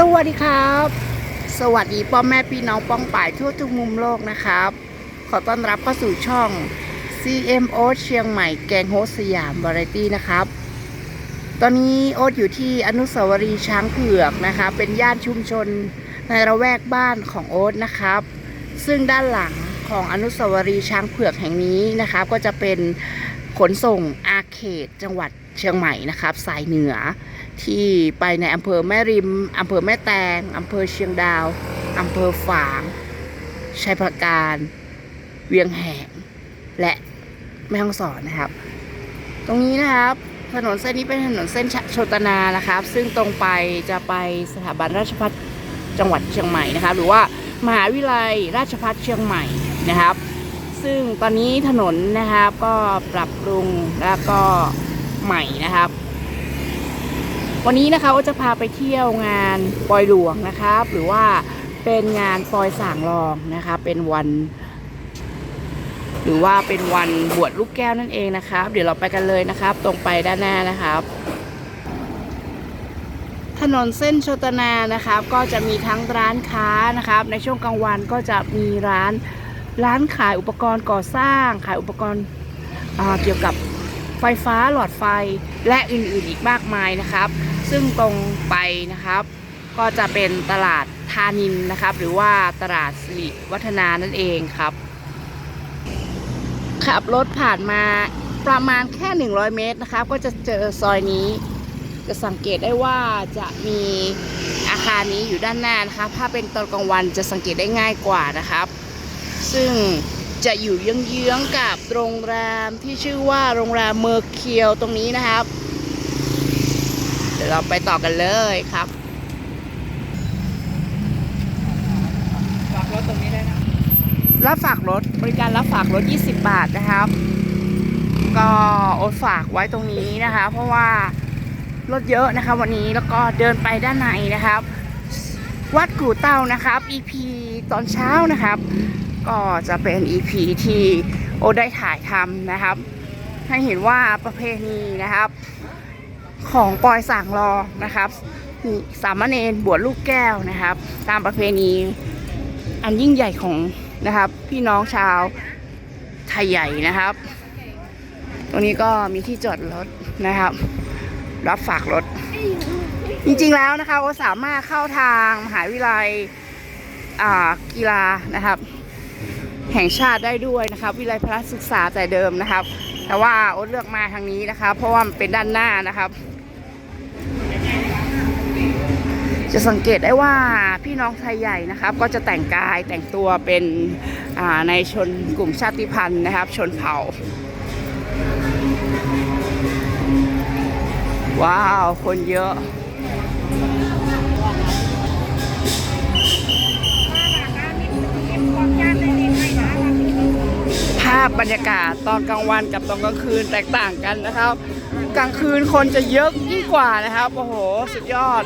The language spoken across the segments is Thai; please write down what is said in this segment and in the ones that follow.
สวัสดีครับ สวัสดีพ่อแม่พี่น้องป้องป่ายทั่วทุกมุมโลกนะครับ ขอต้อนรับเข้าสู่ช่อง CMO เชียงใหม่แกงโฮสสยามวาไรตี้นะครับ ตอนนี้โอ๊ตอยู่ที่อนุสาวรีย์ช้างเผือกนะคะ เป็นย่านชุมชนในระแวกบ้านของโอ๊ตนะครับ ซึ่งด้านหลังของอนุสาวรีย์ช้างเผือกแห่งนี้นะครับ ก็จะเป็นขนส่งอาเขตจังหวัดเชียงใหม่นะครับ สายเหนือ ที่ไปในอำเภอแม่ริมอำเภอแม่แตงอำเภอเชียงดาวอำเภอฝางชัยปราการ เวียงแหงและแม่ฮ่องสอนนะครับ ตรงนี้นะครับถนนเส้นนี้เป็นถนนเส้นโชตนานะครับ ซึ่งตรงไปจะไปสถาบันราชภัฏจังหวัดเชียงใหม่นะครับ หรือว่ามหาวิทยาลัยราชภัฏเชียงใหม่นะครับ ซึ่งตอนนี้ถนนนะครับก็ปรับปรุงแล้วก็ใหม่นะครับ วันนี้นะคะก็จะพาไปเที่ยวงานปอยหลวงนะครับ หรือว่าเป็นงานปอยสางรองนะครับเป็นวัน หรือว่าเป็นวันบวชลูกแก้วนั่นเองนะครับ เดี๋ยวเราไปกันเลยนะครับ ตรงไปด้านหน้านะครับ ถนนเส้นโชตนานะครับ ก็จะมีทั้งร้านค้านะครับ ในช่วงกลางวันก็จะมีร้านร้านขายอุปกรณ์ก่อสร้าง ขายอุปกรณ์เกี่ยวกับไฟฟ้าหลอดไฟและอื่นๆอีกมากมายนะครับ ซึ่งตรงไปนะครับ ก็จะเป็นตลาดทานินนะครับ หรือว่าตลาดสิริวัฒนานั่นเองครับ ขับรถผ่านมาประมาณแค่ 100 เมตรนะครับ ก็จะเจอซอยนี้ จะสังเกตได้ว่าจะมีอาคารนี้อยู่ด้านหน้านะครับถ้าเป็นตอนกลางวันจะสังเกตได้ง่ายกว่านะครับ ซึ่งจะอยู่เยื้องๆกับโรงแรมที่ชื่อว่าโรงแรมเมอร์เคียวตรงนี้นะครับ ดี๋ยวเราไปต่อกันเลยครับฝากรถตรงนี้ได้นะรับฝากรถบริการรับฝากรถ 20 บาทนะครับ ก็โอดฝากไว้ตรงนี้นะคะ เพราะว่ารถเยอะนะคะวันนี้แล้วก็เดินไปด้านในนะครับ วัดกู่เต้านะครับ EP ตอนเช้านะครับ ก็จะเป็น EP ที่โอได้ถ่ายทำนะครับ ให้เห็นว่าประเพณีนะครับ ของปอยสั่งรอนะครับมีสามเณรบวชลูกแก้วนะครับ ตามประเพณีอันยิ่งใหญ่ของนะครับ พี่น้องชาวไทยใหญ่นะครับ ตรงนี้ก็มีที่จอดรถนะครับ รับฝากรถ จริงๆแล้วนะคะก็สามารถเข้าทางมหาวิทยาลัยอ่ากีฬานะครับ แห่งชาติได้ด้วยนะครับ วิทยาลัยพระศึกษาแต่เดิมนะครับ แต่ว่าโอ๊ตเลือกมาทางนี้นะครับเพราะว่ามันเป็นด้านหน้านะครับ จะสังเกตได้ว่าพี่น้องไทยใหญ่นะครับ ก็จะแต่งกายแต่งตัวเป็นอ่าในชนกลุ่มชาติพันธุ์นะครับ ชนเผ่า ว้าว คนเยอะาพบรรยากาศตอนกลางวันกับตอนกลางคืนแตกต่างกันนะครับ กลางคืนคนจะเยอะยิ่งกว่านะครับ โอ้โห สุดยอด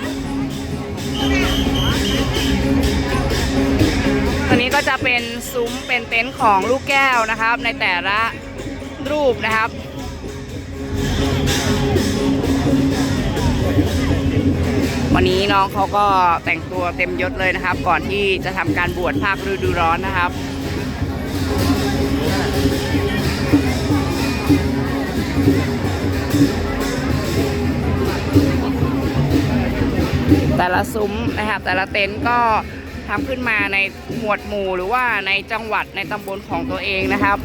ตัวนี้ก็จะเป็นซุ้มเป็นเต็นท์ของลูกแก้วนะครับ ในแต่ละรูปนะครับวันนี้น้องเขาก็แต่งตัวเต็มยศเลยนะครับ ก่อนที่จะทำการบวชภาคฤดูร้อนนะครับ แต่ละซุ้มนะครับแต่ละเต็นท์ก็ทำขึ้นมาในหมวดหมู่หรือว่าในจังหวัดในตำบลของตัวเองนะครับ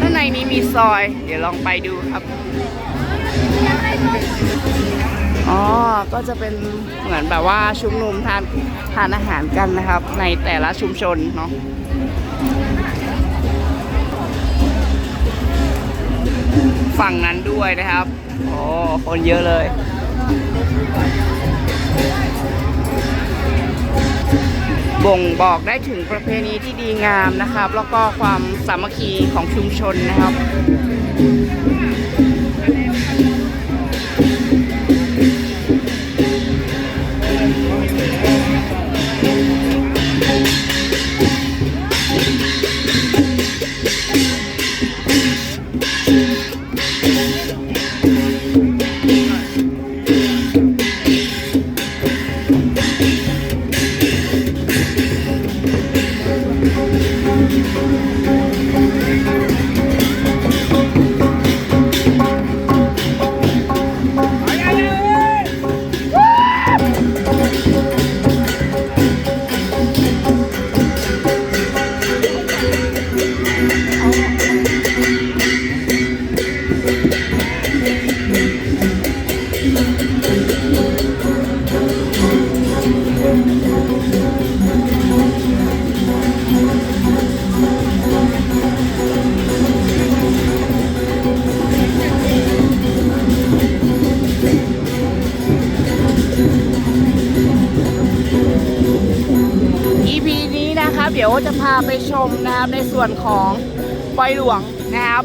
ด้านในนี้มีซอย เดี๋ยวลองไปดูครับ อ๋อ ก็จะเป็นเหมือนแบบว่าชุมนุมทานทานอาหารกันนะครับ ในแต่ละชุมชนเนาะฝั่งนั้นด้วยนะครับ โอ้ คนเยอะเลย บ่งบอกได้ถึงประเพณีที่ดีงามนะครับ แล้วก็ความสามัคคีของชุมชนนะครับ ดี๋ยวจะพาไปชมนะครับในส่วนของปอยหลวงนะครับ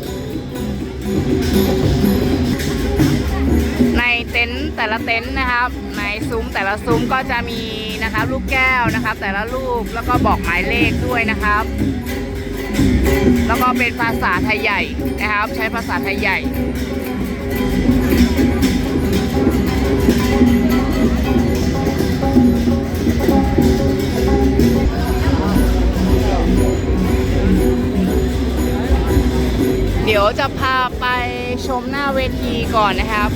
ในเต็นท์แต่ละเต็นท์นะครับ ในซุ้มแต่ละซุ้มก็จะมีนะครับลูกแก้วนะครับ แต่ละลูกแล้วก็บอกหมายเลขด้วยนะครับ แล้วก็เป็นภาษาไทยใหญ่นะครับ ใช้ภาษาไทยใหญ่ จะพาไปชมหน้าเวทีก่อนนะครับ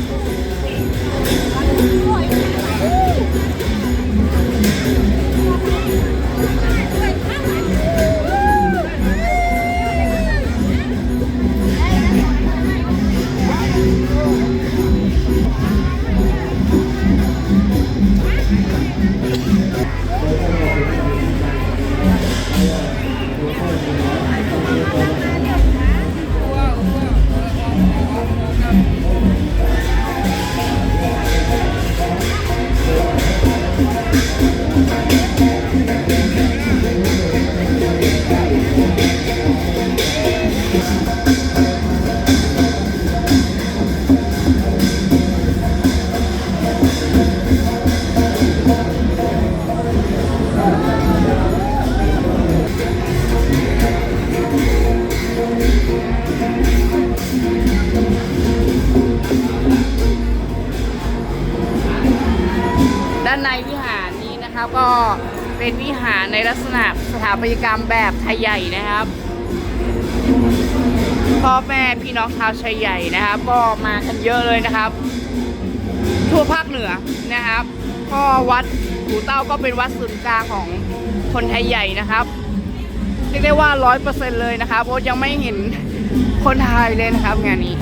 เป็นวิหารในลักษณะสถาปัตยกรรมแบบไทยใหญ่นะครับพ่อแม่พี่น้องชาวไทยใหญ่นะครับ ก็มากันเยอะเลยนะครับ ทั่วภาคเหนือนะครับ ก็วัดหูเต้าก็เป็นวัดศูนย์กลางของคนไทยใหญ่นะครับเรียกได้ว่าร้อยเปอร์เซ็นต์เลยนะครับเพราะยังไม่เห็นคนไทยเลยนะครับงานนี้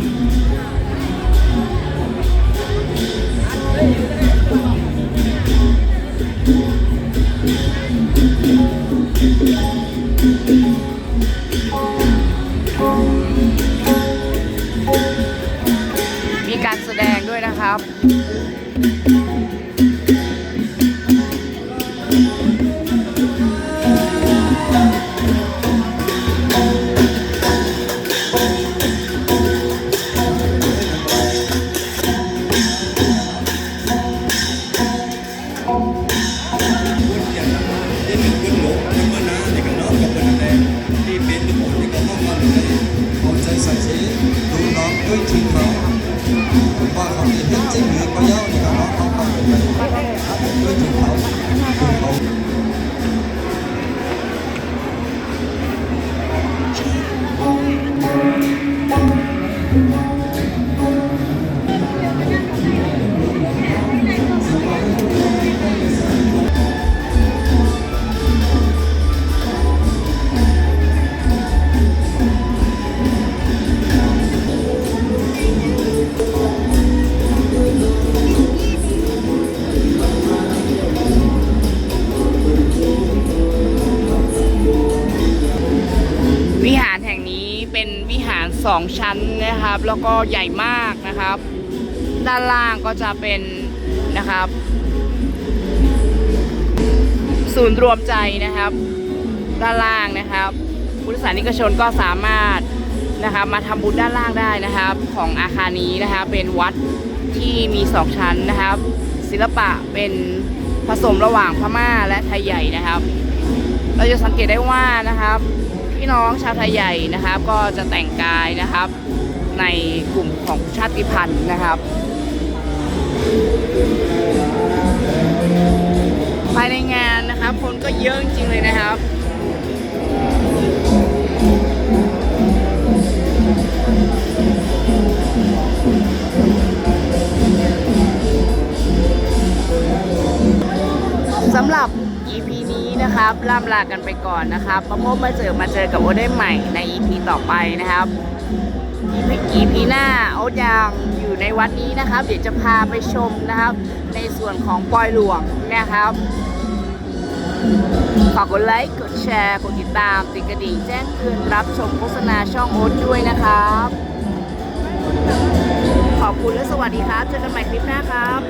ว่าเขามีเห็นจริงหรือเปล่าในกันน้องเขาไปด้วยทีเขาเขาารสองชั้นนะครับ แล้วก็ใหญ่มากนะครับ ด้านล่างก็จะเป็นนะครับ ศูนย์รวมใจนะครับ ด้านล่างนะครับพุทธศาสนิกชนก็สามารถนะครับมาทำบุญด้านล่างได้นะครับ ของอาคารนี้นะครับเป็นวัดที่มีสองชั้นนะครับ ศิลปะเป็นผสมระหว่างพม่าและไทยใหญ่นะครับ เราจะสังเกตได้ว่านะครับ พี่น้องชาวไทยใหญ่นะครับ ก็จะแต่งกายนะครับ ในกลุ่มของชาติพันธุ์นะครับภายในงานนะครับ คนก็เยอะจริงๆเลยนะครับ นี้นะครับล่ำลากันไปก่อนนะครับมาพบมาเจอมาเจอกับโอตได้ใหม่ใน EP ต่อไปนะครับ EP EP หน้าโอ๊ตยังอยู่ในวัดนี้นะครับ เดี๋ยวจะพาไปชมนะครับ ในส่วนของปอยหลวงนะครับฝากกดไลค์ กดแชร์ กดติดตาม ติดกระดิ่งแจ้งเตือนรับชมโฆษณาช่องโอ๊ตด้วยนะครับ ขอบคุณและสวัสดีครับ เจอกันใหม่คลิปหน้าครับ